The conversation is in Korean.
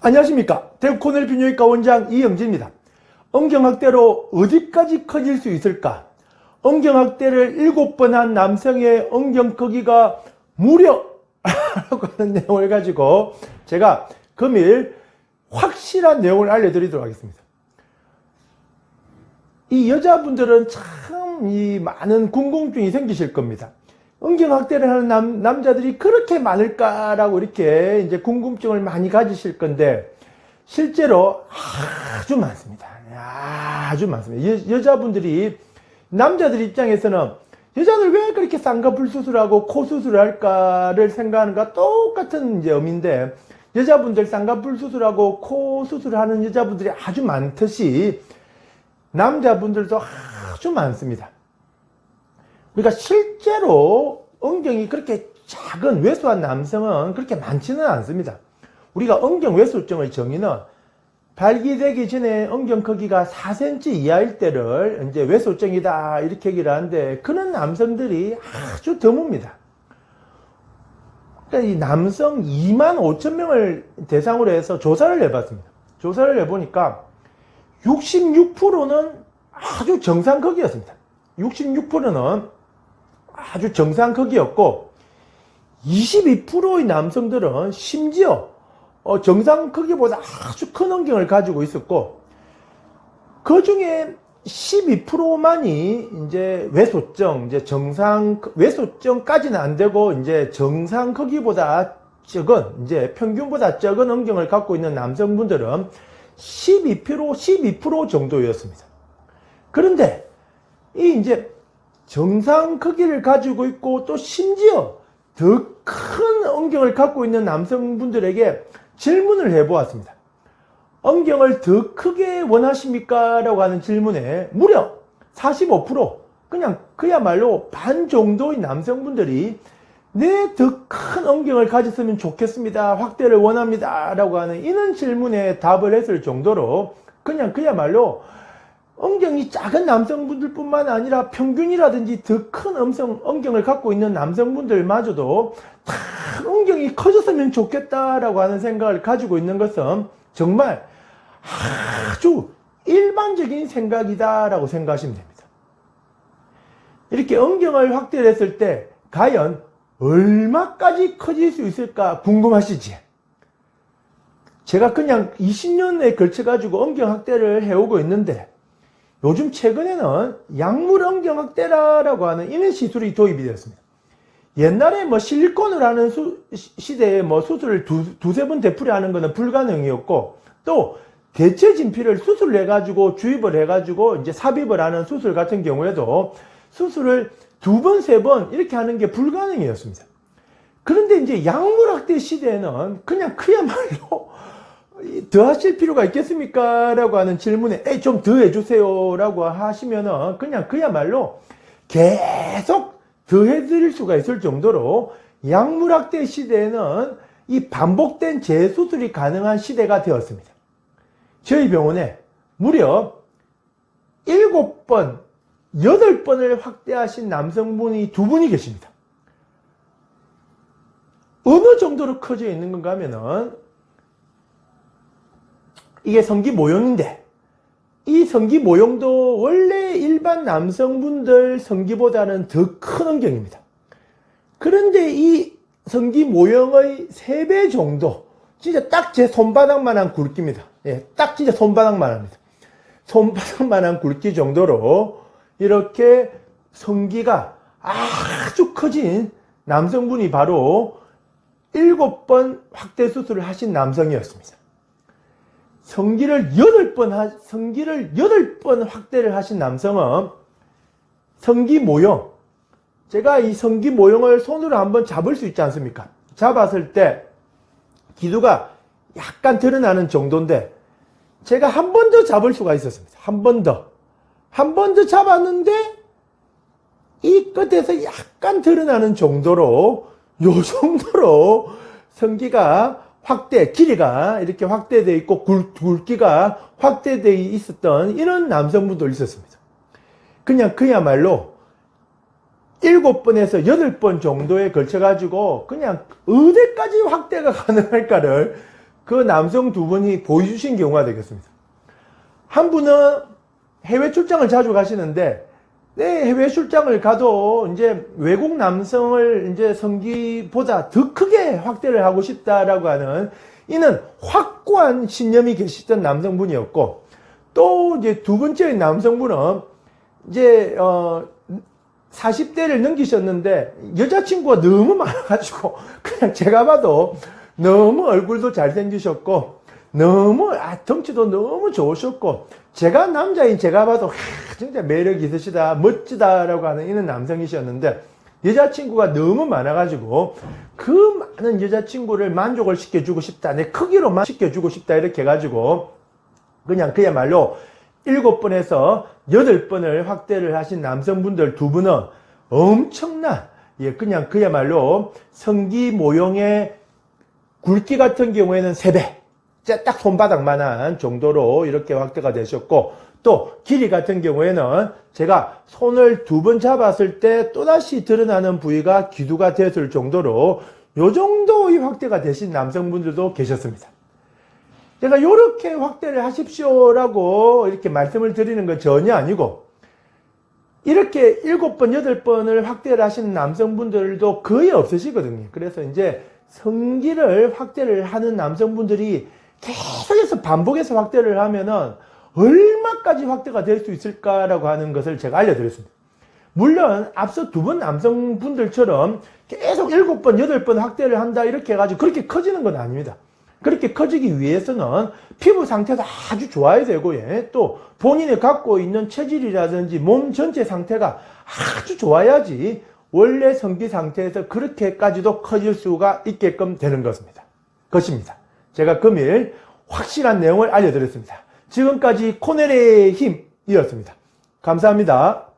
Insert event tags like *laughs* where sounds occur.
안녕하십니까. 대구 코넬 비뇨기과 원장 이영진입니다. 엉경학대로 어디까지 커질 수 있을까? 엉경학대를 7번 한 남성의 엉경 크기가 무려 *laughs* 라고 하는 내용을 가지고 제가 금일 확실한 내용을 알려드리도록 하겠습니다. 이 여자분들은 참 이 많은 궁금증이 생기실 겁니다. 엉경학대를 하는 남, 남자들이 그렇게 많을까라고 이렇게 이제 궁금증을 많이 가지실 건데, 실제로 아주 많습니다. 아주 많습니다. 여, 여자분들이, 남자들 입장에서는 여자들 왜 그렇게 쌍꺼풀 수술하고 코 수술을 할까를 생각하는 것 똑같은 이제 의미인데, 여자분들 쌍꺼풀 수술하고 코 수술하는 여자분들이 아주 많듯이, 남자분들도 아주 많습니다. 그러니까 실제로 엉경이 그렇게 작은 왜소한 남성은 그렇게 많지는 않습니다. 우리가 엉경 왜소증의 정의는 발기되기 전에 엉경 크기가 4cm 이하일 때를 이제 왜소증이다 이렇게 얘기를 하는데 그런 남성들이 아주 드뭅니다. 그러니까 이 남성 2만 5천 명을 대상으로 해서 조사를 해봤습니다. 조사를 해보니까 66%는 아주 정상 크기였습니다. 66%는 아주 정상 크기였고 22%의 남성들은 심지어 어, 정상 크기보다 아주 큰 엉경을 가지고 있었고 그 중에 12%만이 이제 외소증, 이제 정상 외소증까지는 안 되고 이제 정상 크기보다 적은 이제 평균보다 적은 엉경을 갖고 있는 남성분들은 12% 12% 정도였습니다. 그런데 이 이제 정상 크기를 가지고 있고 또 심지어 더 큰 엉경을 갖고 있는 남성분들에게 질문을 해 보았습니다. 엉경을 더 크게 원하십니까? 라고 하는 질문에 무려 45% 그냥 그야말로 반 정도의 남성분들이 네, 더큰 엉경을 가졌으면 좋겠습니다. 확대를 원합니다. 라고 하는 이런 질문에 답을 했을 정도로 그냥 그야말로 엉경이 작은 남성분들 뿐만 아니라 평균이라든지 더 큰 음성, 엉경을 갖고 있는 남성분들마저도 다 엉경이 커졌으면 좋겠다라고 하는 생각을 가지고 있는 것은 정말 아주 일반적인 생각이다라고 생각하시면 됩니다. 이렇게 엉경을 확대를 했을 때 과연 얼마까지 커질 수 있을까 궁금하시지? 제가 그냥 20년에 걸쳐 가지고 엉경 확대를 해오고 있는데 요즘 최근에는 약물 엉경 확대라고 하는 이런 시술이 도입이 되었습니다. 옛날에 뭐 실리콘을 하는 수, 시대에 뭐 수술을 두, 두세 번 되풀이 하는 것은 불가능이었고 또 대체 진피를 수술을 해가지고 주입을 해가지고 이제 삽입을 하는 수술 같은 경우에도 수술을 두 번, 세 번 이렇게 하는 게 불가능이었습니다. 그런데 이제 약물학대 시대에는 그냥 그야말로 더 하실 필요가 있겠습니까? 라고 하는 질문에 좀 더 해주세요 라고 하시면은 그냥 그야말로 계속 더 해드릴 수가 있을 정도로 약물학대 시대에는 이 반복된 재수술이 가능한 시대가 되었습니다. 저희 병원에 무려 7번, 8번을 확대하신 남성분이 두 분이 계십니다. 어느 정도로 커져 있는 건가 하면은 이게 성기 모형인데 이 성기 모형도 원래 일반 남성분들 성기보다는 더큰 엉경입니다. 그런데 이 성기 모형의 3배 정도 진짜 딱 제 손바닥만한 굵기입니다. 예, 딱 진짜 손바닥만 합니다. 손바닥만한 굵기 정도로 이렇게 성기가 아주 커진 남성분이 바로 7번 확대 수술을 하신 남성이었습니다. 성기를 8번, 하, 성기를 8번 확대를 하신 남성은 성기 모형, 제가 이 성기 모형을 손으로 한번 잡을 수 있지 않습니까? 잡았을 때 기두가 약간 드러나는 정도인데 제가 한 번 더 잡을 수가 있었습니다. 한 번 더. 한 번 더 잡았는데 이 끝에서 약간 드러나는 정도로 요 정도로 성기가 확대, 길이가 이렇게 확대되어 있고 굵, 굵기가 확대되어 있었던 이런 남성분도 있었습니다. 그냥 그야말로 일곱 번에서 여덟 번 정도에 걸쳐가지고 그냥 어디까지 확대가 가능할까를 그 남성 두 분이 보여주신 경우가 되겠습니다. 한 분은 해외 출장을 자주 가시는데, 네, 해외 출장을 가도 이제 외국 남성을 이제 성기보다 더 크게 확대를 하고 싶다라고 하는 이는 확고한 신념이 계시던 남성분이었고, 또 이제 두 번째 남성분은 이제, 어, 40대를 넘기셨는데 여자친구가 너무 많아가지고 *laughs* 그냥 제가 봐도 너무 얼굴도 잘생기셨고 너무 아 덩치도 너무 좋으셨고 제가 남자인 제가 봐도 하, 진짜 매력 있으시다 멋지다라고 하는 이런 남성이셨는데 여자친구가 너무 많아가지고 그 많은 여자친구를 만족을 시켜주고 싶다 내 크기로만 시켜주고 싶다 이렇게 해가지고 그냥 그야말로 일곱 번에서 여덟 번을 확대를 하신 남성분들 두 분은 엄청난, 예, 그냥 그야말로 성기 모형의 굵기 같은 경우에는 세배 딱 손바닥만한 정도로 이렇게 확대가 되셨고, 또 길이 같은 경우에는 제가 손을 두 번 잡았을 때 또다시 드러나는 부위가 기두가 됐을 정도로 요 정도의 확대가 되신 남성분들도 계셨습니다. 제가 이렇게 확대를 하십시오라고 이렇게 말씀을 드리는 건 전혀 아니고 이렇게 일곱 번, 여덟 번을 확대를 하시는 남성분들도 거의 없으시거든요. 그래서 이제 성기를 확대를 하는 남성분들이 계속해서 반복해서 확대를 하면은 얼마까지 확대가 될 수 있을까라고 하는 것을 제가 알려드렸습니다. 물론 앞서 두 번 남성분들처럼 계속 일곱 번, 여덟 번 확대를 한다 이렇게 해가지고 그렇게 커지는 건 아닙니다. 그렇게 커지기 위해서는 피부 상태도 아주 좋아야 되고, 예. 또 본인이 갖고 있는 체질이라든지 몸 전체 상태가 아주 좋아야지 원래 성기 상태에서 그렇게까지도 커질 수가 있게끔 되는 것입니다. 것입니다. 제가 금일 확실한 내용을 알려드렸습니다. 지금까지 코넬의 힘이었습니다. 감사합니다.